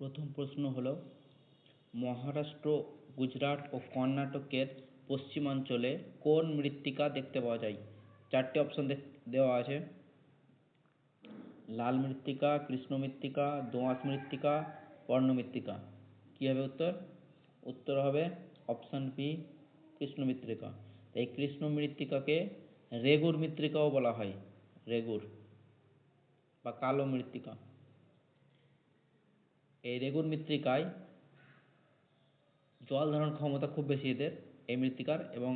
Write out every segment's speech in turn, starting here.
প্রথম প্রশ্ন হল, মহারাষ্ট্র, গুজরাট ও কর্ণাটকের পশ্চিমাঞ্চলে কোন মৃত্তিকা দেখতে পাওয়া যায়? চারটে অপশন দেওয়া আছে। লাল মৃত্তিকা, কৃষ্ণ মৃত্তিকা দোঁয়াশ মৃত্তিকা পর্ণ মৃত্তিকা। কী হবে উত্তর? উত্তর হবে অপশান বি কৃষ্ণ মৃত্তিকা। এই কৃষ্ণ মৃত্তিকাকে রেগুর মৃত্তিকাও বলা হয়, রেগুর বা কালো মৃত্তিকা। এই রেগুর মৃত্তিকায় জল ধারণ ক্ষমতা খুব বেশি এদের, এই মৃত্তিকার, এবং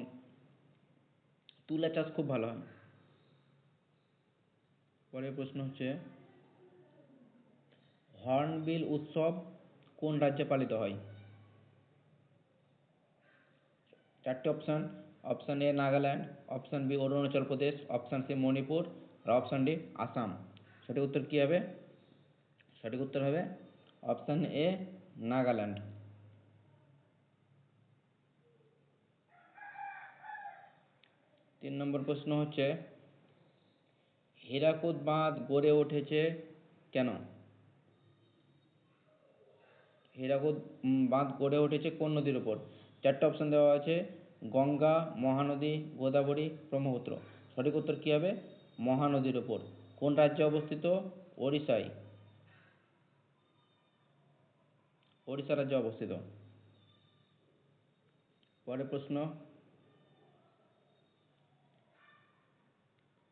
তুলা চাষ খুব ভালো হয়। পরের প্রশ্ন হচ্ছে, হর্নবিল উৎসব কোন রাজ্যে পালিত হয়? চারটে option option A Nagaland option B Arunachal Pradesh option C Manipur, R option D Assam. সঠিক উত্তর কী হবে? সঠিক উত্তর হবে অপশান এ নাগাল্যান্ড তিন নম্বর প্রশ্ন হচ্ছে, হীরাকুদ বাঁধ গড়ে উঠেছে কেন? হীরাকুদ বাঁধ গড়ে উঠেছে কোন নদীর উপর? চারটে অপশান দেওয়া আছে, গঙ্গা, মহানদী, গোদাবরী, ব্রহ্মপুত্র। সঠিক উত্তর কী হবে? মহানদীর ওপর কোন রাজ্যে অবস্থিত? ওড়িশায়। ওড়িশা রাজ্যে অবস্থিত। পরের প্রশ্ন,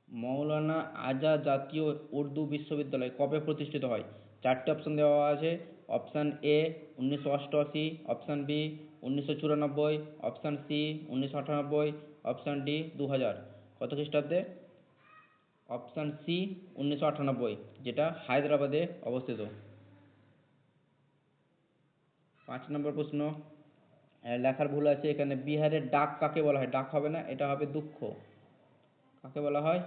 মৌলানা আজাদ জাতীয় উর্দু বিশ্ববিদ্যালয় কবে প্রতিষ্ঠিত হয়? চারটে অপশান দেওয়া আছে। অপশান এ উনিশশো অষ্টআশি অপশান বি উনিশশো চুরানব্বই অপশান সি উনিশশো আটানব্বই অপশান ডি দু হাজার কত খ্রিস্টাব্দে? অপশান সি উনিশশো আটানব্বই, যেটা হায়দ্রাবাদে অবস্থিত। পাঁচ নম্বর প্রশ্ন লেখার ভুল আছে, এখানে বিহারের ডাক কাকে বলা হয়? ডাক হবে না, এটা হবে দুঃখ। কাকে বলা হয়?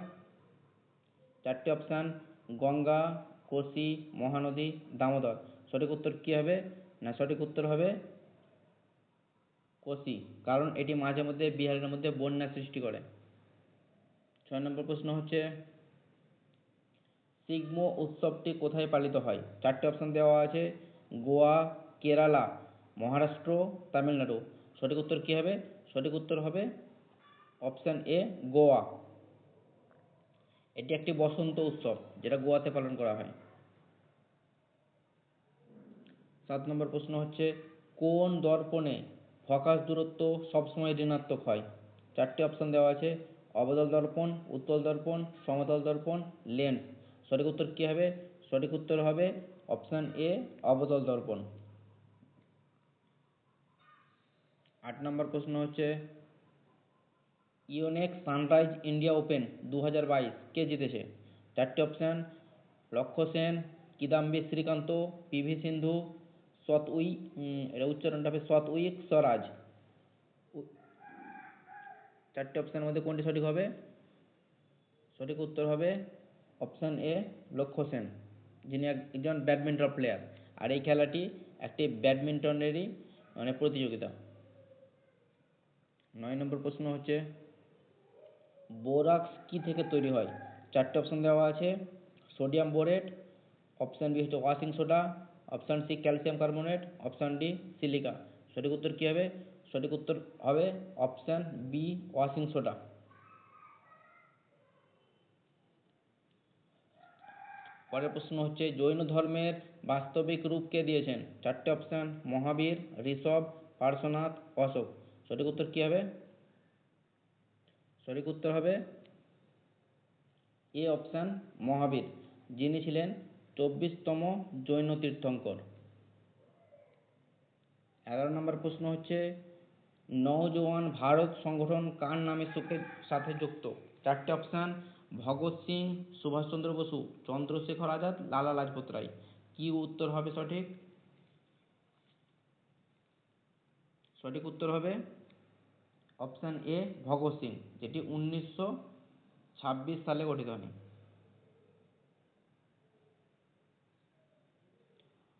চারটি অপশান, গঙ্গা, কোশি, মহানদী, দামোদর। সঠিক উত্তর কী হবে? না, সঠিক উত্তর হবে কোশি, কারণ এটি মাঝে মধ্যে বিহারের মধ্যে বন্যা সৃষ্টি করে। ছয় নম্বর প্রশ্ন হচ্ছে, সিগমো উৎসবটি কোথায় পালিত হয়? চারটে অপশান দেওয়া আছে, গোয়া, কেরালা। মহারাষ্ট্র, তামিলনাড়ু। সঠিক উত্তর কী হবে? সঠিক উত্তর হবে অপশান এ গোয়া। এটি একটি বসন্ত উৎসব, যেটা গোয়াতে পালন করা হয়। সাত নম্বর প্রশ্ন হচ্ছে, কোন দর্পণে ফোকাস দূরত্ব সবসময় ঋণাত্মক হয়? চারটি অপশান দেওয়া আছে, অবতল দর্পণ, উত্তল দর্পণ, সমতল দর্পণ, লেন্স। সঠিক উত্তর কী হবে? সঠিক উত্তর হবে অপশান এ অবতল দর্পণ। আট নম্বর প্রশ্ন হচ্ছে, ইউনেক সানরাইজ ইন্ডিয়া ওপেন দু হাজার বাইশ কে জিতেছে? চারটি অপশান, লক্ষ্য সেন, কিদাম্বি শ্রীকান্ত পিভি সিন্ধু সতউই এটা উচ্চারণটা হবে সতউইক স্বরাজ। চারটে অপশানের মধ্যে কোনটি সঠিক হবে? সঠিক উত্তর হবে অপশান এ, লক্ষ্য সেন, যিনি একজন ব্যাডমিন্টন প্লেয়ার। আর এই খেলাটি একটি ব্যাডমিন্টনেরই মানে প্রতিযোগিতা। নয় নম্বর প্রশ্ন হচ্ছে বোরাক্স কী থেকে তৈরি হয়? চারটে অপশান দেওয়া আছে সোডিয়াম বোরেট অপশান বি হচ্ছে washing soda option C calcium carbonate option D silica সঠিক উত্তর কী হবে? সঠিক উত্তর হবে অপশান বি ওয়াশিং সোডা পরের প্রশ্ন হচ্ছে, জৈন ধর্মের বাস্তবিক রূপ কে দিয়েছেন? চারটে অপশান মহাবীর, ঋষভ, পার্শ্বনাথ, অশোক। সঠিক উত্তর কী হবে? সঠিক উত্তর হবে এ অপশান মহাবীর, যিনি ছিলেন চব্বিশতম জৈন তীর্থঙ্কর। এগারো নম্বর প্রশ্ন হচ্ছে, নওজোয়ান ভারত সংগঠন কার নামের সাথে যুক্ত? চারটে অপশান ভগৎ সিং, সুভাষচন্দ্র বসু, চন্দ্রশেখর আজাদ, লালা লাজপত রায়। কী উত্তর হবে সঠিক? সঠিক উত্তর হবে অপশান এ ভগৎ সিং, যেটি উনিশশো ছাব্বিশ সালে গঠিত হয়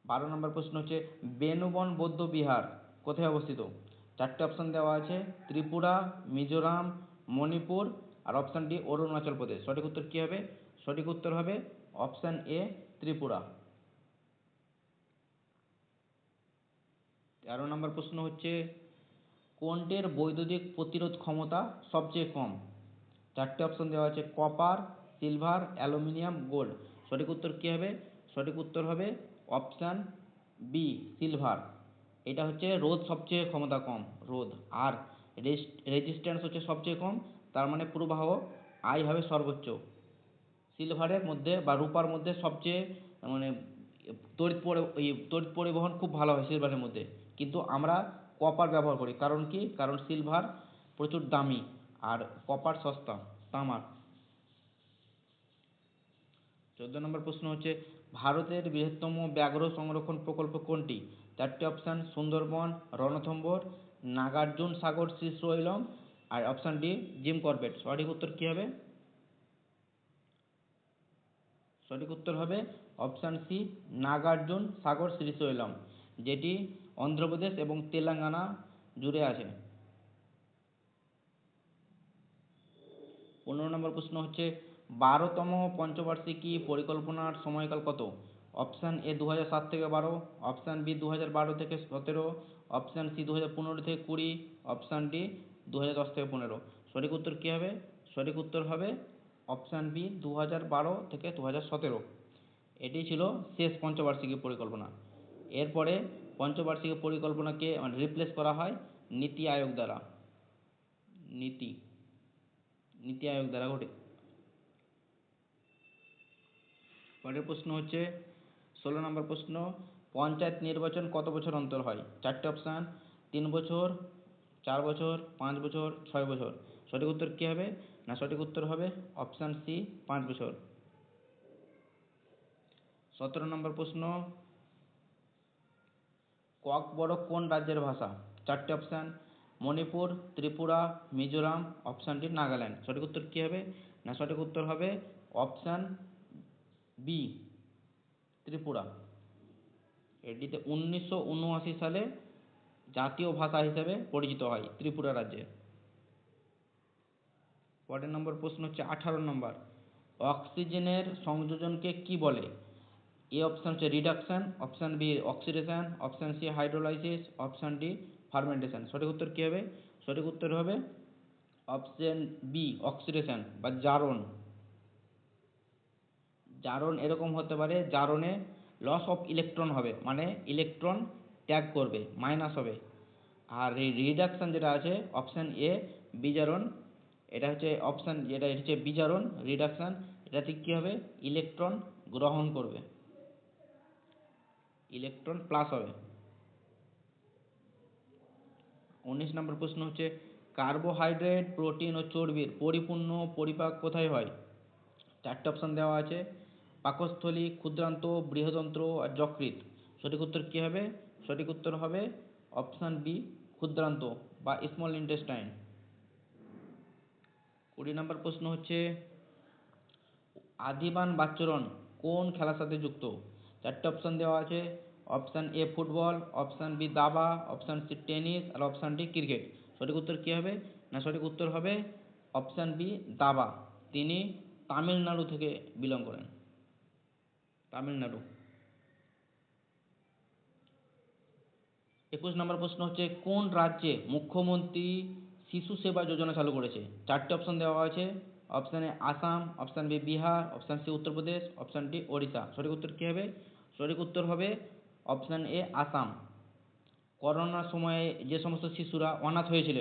বারো নম্বর প্রশ্ন হচ্ছে, বেনুবন বৌদ্ধ বিহার কোথায় অবস্থিত? চারটে অপশান দেওয়া আছে, ত্রিপুরা, মিজোরাম, মণিপুর, আর অপশান ডি অরুণাচল প্রদেশ। সঠিক উত্তর কী হবে? সঠিক উত্তর হবে অপশান এ ত্রিপুরা। তেরো নম্বর প্রশ্ন হচ্ছে কোনটির বৈদ্যুতিক প্রতিরোধ ক্ষমতা সবচেয়ে কম? চারটে অপশন দেওয়া আছে কপার সিলভার অ্যালুমিনিয়াম গোল্ড সঠিক উত্তর কী হবে? সঠিক উত্তর হবে অপশান বি সিলভার এটা হচ্ছে রোধ সবচেয়ে ক্ষমতা কম, রোধ। আর রেজিস্ট্যান্স হচ্ছে সবচেয়ে কম, তার মানে প্রবাহ আই হবে সর্বোচ্চ। সিলভারের মধ্যে বা রূপার মধ্যে সবচেয়ে মানে তড়িৎ পরি তড়িৎ পরিবহন খুব ভালো হয় সিলভারের মধ্যে। কিন্তু আমরা কপার ব্যবহার করি। কারণ কি? কারণ সিলভার প্রচুর দামি আর কপার সস্তা, তামার। চোদ্দ নম্বর প্রশ্ন হচ্ছে, ভারতের বৃহত্তম ব্যাঘ্র সংরক্ষণ প্রকল্প কোনটি? চারটি অপশান সুন্দরবন, রণথম্বর, নাগার্জুন সাগর শ্রীশৈলম আর অপশান ডি, জিম করবেট। সঠিক উত্তর কী হবে? সঠিক উত্তর হবে অপশান সি, নাগার্জুন সাগর শ্রীশৈলম যেটি অন্ধ্রপ্রদেশ এবং তেলেঙ্গানা জুড়ে আছে। পনেরো নম্বর প্রশ্ন হচ্ছে, বারোতম পঞ্চবার্ষিকী পরিকল্পনার সময়কাল কত? অপশান এ দু সাত থেকে বারো, অপশান বি দু বারো থেকে সতেরো, অপশান সি দু পনেরো থেকে কুড়ি, অপশান ডি দু দশ থেকে পনেরো। সঠিক উত্তর কী হবে? সঠিক উত্তর হবে অপশান বি দু বারো থেকে দু সতেরো। এটি ছিল শেষ পঞ্চবার্ষিকী পরিকল্পনা। এরপরে পঞ্চবার্ষিকী পরিকল্পনাকে মানে রিপ্লেস করা হয় নীতি আয়োগ দ্বারা। নীতি নীতি আয়োগ দ্বারা গঠিত পরের প্রশ্ন হচ্ছে, ষোলো নম্বর প্রশ্ন, পঞ্চায়েত নির্বাচন কত বছর অন্তর হয়? চারটে অপশান তিন বছর, চার বছর, পাঁচ বছর, ছয় বছর। সঠিক উত্তর কী হবে? না সঠিক উত্তর হবে অপশান সি পাঁচ বছর। সতেরো নম্বর প্রশ্ন ককবরক কোন রাজ্যের ভাষা? চারটে option Manipur, Tripura, Mizoram option D Nagaland. সঠিক উত্তর কী হবে? না, সঠিক উত্তর হবে অপশান বি ত্রিপুরা। এটিতে উনিশশো উনআশি সালে জাতীয় ভাষা হিসেবে পরিচিত হয় ত্রিপুরা রাজ্যে। পরের নম্বর প্রশ্ন হচ্ছে আঠারো নম্বর। অক্সিজেনের সংযোজনকে কি বলে? এ অপশান হচ্ছে reduction option B oxidation option C hydrolysis option D fermentation সঠিক উত্তর কী হবে? সঠিক উত্তর হবে অপশান বি অক্সিডেশন বা জারণ। জারণ এরকম হতে পারে, জারণে লস অফ ইলেকট্রন হবে মানে ইলেকট্রন ত্যাগ করবে মাইনাস হবে। আর রিডাকশান যেটা আছে অপশান এ বিজারণ, এটা হচ্ছে অপশান যেটা হচ্ছে বিজারণ রিডাকশান এটাতে কী হবে? ইলেকট্রন গ্রহণ করবে। ইলেকট্রন প্লাস হবে। উনিশ নম্বর প্রশ্ন হচ্ছে কার্বোহাইড্রেট প্রোটিন ও চর্বির পরিপূর্ণ পরিপাক কোথায় হয়? চারটে অপশান দেওয়া আছে, পাকস্থলী, ক্ষুদ্রান্ত বৃহদন্ত্র আর যকৃৎ। সঠিক উত্তর কী হবে? সঠিক উত্তর হবে অপশান বি ক্ষুদ্রান্ত বা স্মল ইন্টেস্টাইন কুড়ি নম্বর প্রশ্ন হচ্ছে, আদিবান বাচ্চরণ কোন খেলার সাথে যুক্ত? চারটে অপশান দেওয়া আছে option A football, option B দাবা, অপশান সি টেনিস আর অপশান ডি ক্রিকেট। সঠিক উত্তর কী হবে? না, সঠিক উত্তর হবে অপশান বি দাবা। তিনি তামিলনাড়ু থেকে বিলং করেন। তামিলনাড়ু। একুশ নম্বর প্রশ্ন হচ্ছে, কোন রাজ্যে মুখ্যমন্ত্রী শিশু সেবা যোজনা চালু করেছে? চারটে অপশান দেওয়া আছে option Assam, option B Bihar, option C Uttar Pradesh, option D Odisha. সঠিক উত্তর কী হবে? সঠিক উত্তর হবে অপশান এ আসাম করোনার সময়ে যে সমস্ত শিশুরা অনাথ হয়েছিল,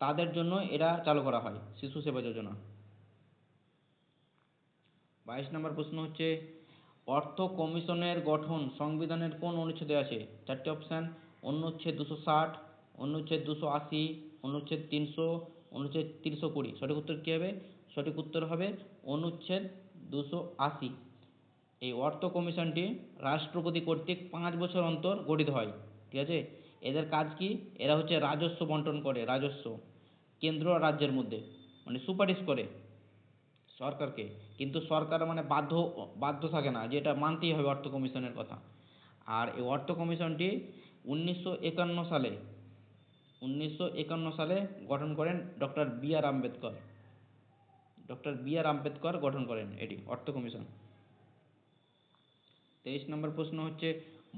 তাদের জন্য এটা চালু করা হয় শিশু সেবা যোজনা। বাইশ নম্বর প্রশ্ন হচ্ছে, অর্থ কমিশনের গঠন সংবিধানের কোন অনুচ্ছেদে আছে? চারটি অপশান অনুচ্ছেদ দুশো ষাট, অনুচ্ছেদ দুশো আশি, অনুচ্ছেদ তিনশো অনুচ্ছেদ তিনশো কুড়ি। সঠিক উত্তর কী হবে? সঠিক উত্তর হবে অনুচ্ছেদ দুশো আশি। এই অর্থ কমিশনটি রাষ্ট্রপতি কর্তৃক পাঁচ বছর অন্তর গঠিত হয়, ঠিক আছে? এদের কাজ কি? এরা হচ্ছে রাজস্ব বন্টন করে, রাজস্ব কেন্দ্র আর রাজ্যের মধ্যে মানে সুপারিশ করে সরকারকে। কিন্তু সরকার মানে বাধ্য বাধ্য থাকে না যে এটা মানতেই হবে অর্থ কমিশনের কথা। আর এই অর্থ কমিশনটি উনিশশো একান্ন সালে, উনিশশো একান্ন সালে গঠন করেন doctor B R Ambedkar. Doctor B R Ambedkar গঠন করেন এটি, অর্থ কমিশন। তেইশ নম্বর প্রশ্ন হচ্ছে,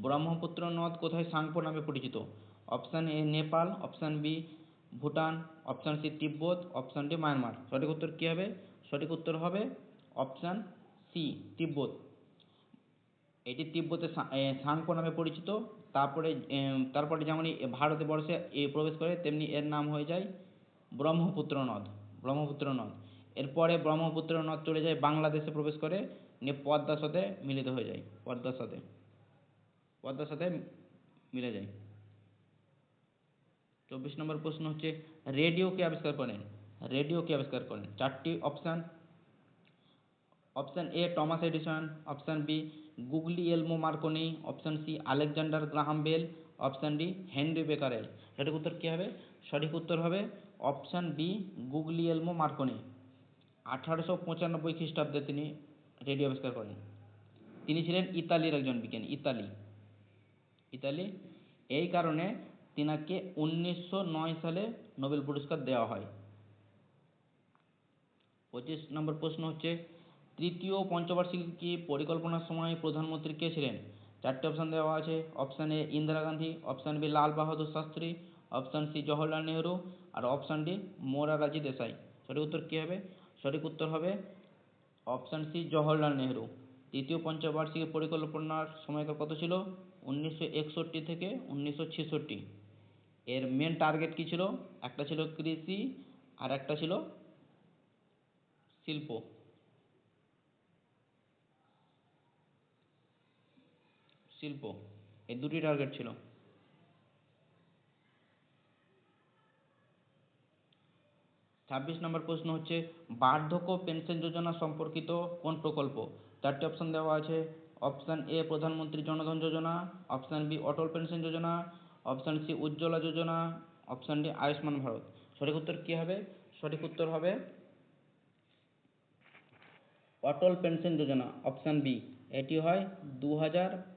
ব্রহ্মপুত্র নদ কোথায় সাংপো নামে পরিচিত? Option A Nepal, option B Bhutan, option C Tibet, option D Myanmar. সঠিক উত্তর কী হবে? সঠিক উত্তর হবে অপশান সি তিব্বত। এটি তিব্বতে সাংপো নামে পরিচিত। তারপরে তারপরে যেমন ভারতে বর্ষে এ প্রবেশ করে, তেমনি এর নাম হয়ে যায় ব্রহ্মপুত্র নদ ব্রহ্মপুত্র নদ। এরপরে ব্রহ্মপুত্র নদ চলে যায় বাংলাদেশে প্রবেশ করে। নিয়ে পদ্মার সাথে মিলিত হয়ে যায়, পদ্মার সাথে। পদ্মার সাথে মিলে যায়। চব্বিশ নম্বর প্রশ্ন হচ্ছে রেডিও কে আবিষ্কার করেন? রেডিও কে আবিষ্কার করেন? চারটি option option A Thomas Edison option B Guglielmo Marconi. Option C Alexander Graham Bell. Option D Henri Becquerel সঠিক উত্তর কী হবে? সঠিক উত্তর হবে option B Guglielmo Marconi. আঠারোশো পঁচানব্বই খ্রিস্টাব্দে তিনি রেডিও আবিষ্কার করেন। তিনি ছিলেন ইতালির একজন বিজ্ঞানী, ইতালি। ইতালি, এই কারণে তিনাকে উনিশশো নয় সালে নোবেল পুরস্কার দেওয়া হয়। পঁচিশ নম্বর প্রশ্ন হচ্ছে, তৃতীয় পঞ্চবার্ষিকী পরিকল্পনার সময় প্রধানমন্ত্রী কে ছিলেন? চারটে অপশান দেওয়া আছে option A Indira Gandhi option B Lal Bahadur Shastri option C Jawaharlal Nehru, R option D Morarji Desai. সঠিক উত্তর কী হবে? সঠিক উত্তর হবে অপশান সি, জওহরলাল নেহরু। তৃতীয় পঞ্চবার্ষিকী পরিকল্পনার সময়কাল কত ছিল? উনিশশো একষট্টি থেকে উনিশশো ছেষট্টি। এর মেন টার্গেট কী ছিল? একটা ছিল কৃষি আর একটা ছিল শিল্প। শিল্প। এই দুটি টার্গেট ছিল। ছাব্বিশ নম্বর প্রশ্ন হচ্ছে, বার্ধক্য পেনশন যোজনা সম্পর্কিত কোন প্রকল্প? চারটি অপশান দেওয়া আছে। Option A Pradhan Mantri Jan Dhan Yojana. Option B Atal pension Yojana. Option C Ujjwala Yojana. Option D Ayushman Bharat. সঠিক উত্তর কী হবে? সঠিক উত্তর হবে, Atal pension Yojana option B এটি হয় দু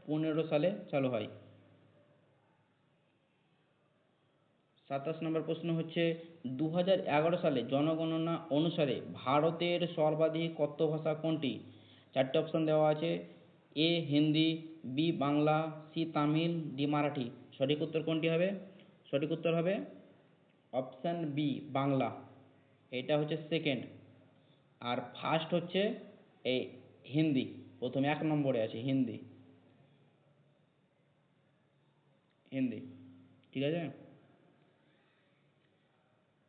পনেরো সালে চালু হয়। সাতাশ নম্বর প্রশ্ন হচ্ছে দু হাজার এগারো সালে জনগণনা অনুসারে ভারতের সর্বাধিক কথ্য ভাষা কোনটি? চারটে অপশান দেওয়া আছে। A Hindi B Bangla C Tamil D Marathi. সঠিক উত্তর কোনটি হবে? সঠিক উত্তর হবে অপশান বি বাংলা। এটা হচ্ছে সেকেন্ড আর ফার্স্ট হচ্ছে এই হিন্দি। প্রথমে এক নম্বরে আছে হিন্দি। হিন্দি। ঠিক আছে?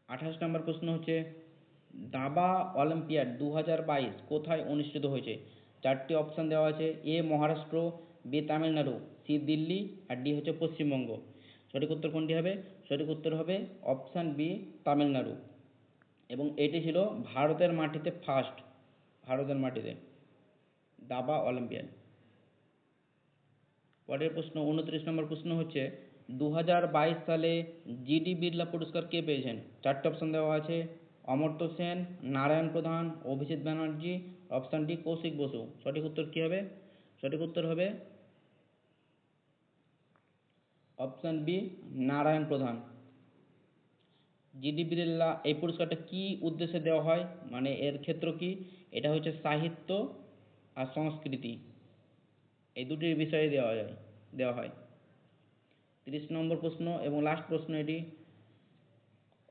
আঠাশ নম্বর প্রশ্ন হচ্ছে, দাবা অলিম্পিয়াড দু হাজার বাইশ কোথায় অনুষ্ঠিত হয়েছে? চারটি অপশান দেওয়া আছে, A Maharashtra, B Tamil Nadu, C Delhi, R D হচ্ছে পশ্চিমবঙ্গ। সঠিক উত্তর কোনটি হবে? সঠিক উত্তর হবে অপশান বি তামিলনাড়ু। এবং এটি ছিল ভারতের মাটিতে ফার্স্ট ভারতের মাটিতে, দাবা অলিম্পিয়াড। পরের প্রশ্ন, উনত্রিশ নম্বর প্রশ্ন হচ্ছে দু হাজার বাইশ সালে জিডি বিড়লা পুরস্কার কে পেয়েছেন? চারটে অপশন দেওয়া আছে। Amartya Sen, Narayan Pradhan, Abhijit Banerjee option D Kaushik Basu. সঠিক উত্তর কী হবে? সঠিক উত্তর হবে অপশান বি নারায়ণ প্রধান। জিডি বিড়লা এই পুরস্কারটা কী উদ্দেশ্যে দেওয়া হয়? মানে এর ক্ষেত্র কি? এটা হচ্ছে সাহিত্য আর সংস্কৃতি। এই দুটির বিষয়ে দেওয়া যায়, দেওয়া হয়। তিরিশ নম্বর প্রশ্ন এবং লাস্ট প্রশ্ন এটি,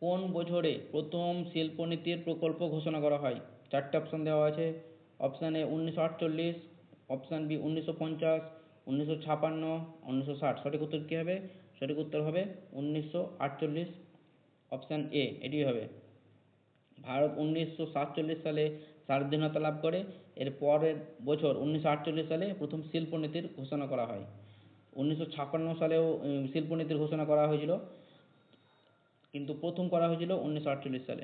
কোন বছরে প্রথম শিল্পনীতির প্রকল্প ঘোষণা করা হয়? চারটে অপশান দেওয়া আছে। অপশান এ উনিশশো আটচল্লিশ অপশান বি উনিশশো পঞ্চাশ, উনিশশো ছাপান্ন, উনিশশো ষাট। সঠিক উত্তর কী হবে? সঠিক উত্তর হবে উনিশশো আটচল্লিশ অপশান এ এটি হবে। ভারত উনিশশো সাতচল্লিশ সালে স্বাধীনতা লাভ করে। এর পরের বছর উনিশশো আটচল্লিশ সালে প্রথম শিল্পনীতির ঘোষণা করা হয়। উনিশশো ছাপান্ন সালেও শিল্পনীতির ঘোষণা করা হয়েছিল। কিন্তু প্রথম করা হয়েছিল উনিশশো আটচল্লিশ সালে।